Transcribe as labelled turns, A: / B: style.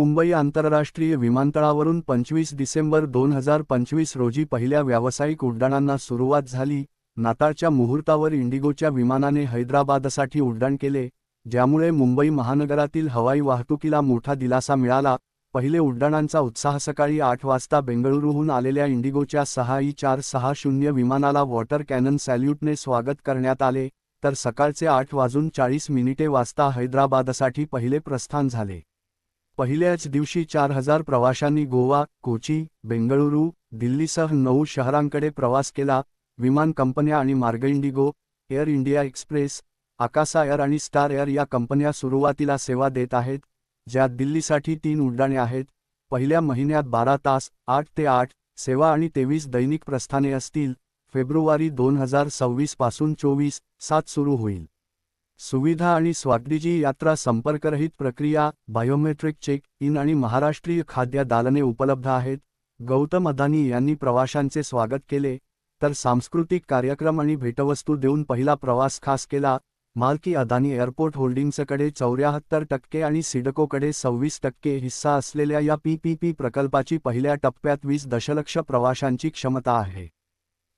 A: मुंबई आंतरराष्ट्रीय विमानतळावरून पंचवीस डिसेंबर दोन हजार पंचवीस रोजी पहिल्या व्यावसायिक उड्डाणांना सुरुवात झाली. नाताळच्या मुहूर्तावर इंडिगोच्या विमानाने हैदराबादसाठी उड्डाण केले ज्यामुळे मुंबई महानगरातील हवाई वाहतुकीला मोठा दिलासा मिळाला. पहिले उड्डाणांचा उत्साह सकाळी आठ वाजता बेंगळुरूहून आलेल्या इंडिगोच्या सहा ई चार सहा शून्य विमानाला वॉटर कॅनन सॅल्यूटने स्वागत करण्यात आले तर सकाळचे आठ वाजून चाळीस मिनिटे वाजता हैदराबादसाठी पहिले प्रस्थान झाले. पहिल्याच दिवशी चार हजार प्रवाशांनी गोवा कोची बेंगळुरू दिल्लीसह नऊ शहरांकडे प्रवास केला. विमान कंपन्या आणि मार्ग IndiGo air India express Akasa air आणि स्टार एअर या कंपन्या सुरुवातीला सेवा देत आहेत ज्यात दिल्लीसाठी तीन उड्डाणे आहेत. पहिल्या महिन्यात बारा तास आठ ते आठ सेवा आणि तेवीस दैनिक प्रस्थाने असतील. फेब्रुवारी दोन हजार सव्वीसपासून चोवीस सात सुरू होईल. सुविधा आणि स्वागतीची यात्रा संपर्करहित प्रक्रिया बायोमेट्रिक चेक इन आणि महाराष्ट्रीय खाद्य दालने उपलब्ध आहेत. गौतम अदानी यांनी प्रवाशांचे स्वागत केले तर सांस्कृतिक कार्यक्रम आणि भेटवस्तू देऊन पहिला प्रवास खास केला. मालकी अदानी एअरपोर्ट होल्डिंग्सकडे चौऱ्याहत्तर टक्के आणि सिडकोकडे सव्वीस टक्के हिस्सा असलेल्या या पीपीपी प्रकल्पाची पहिल्या टप्प्यात वीस दशलक्ष प्रवाशांची क्षमता आहे.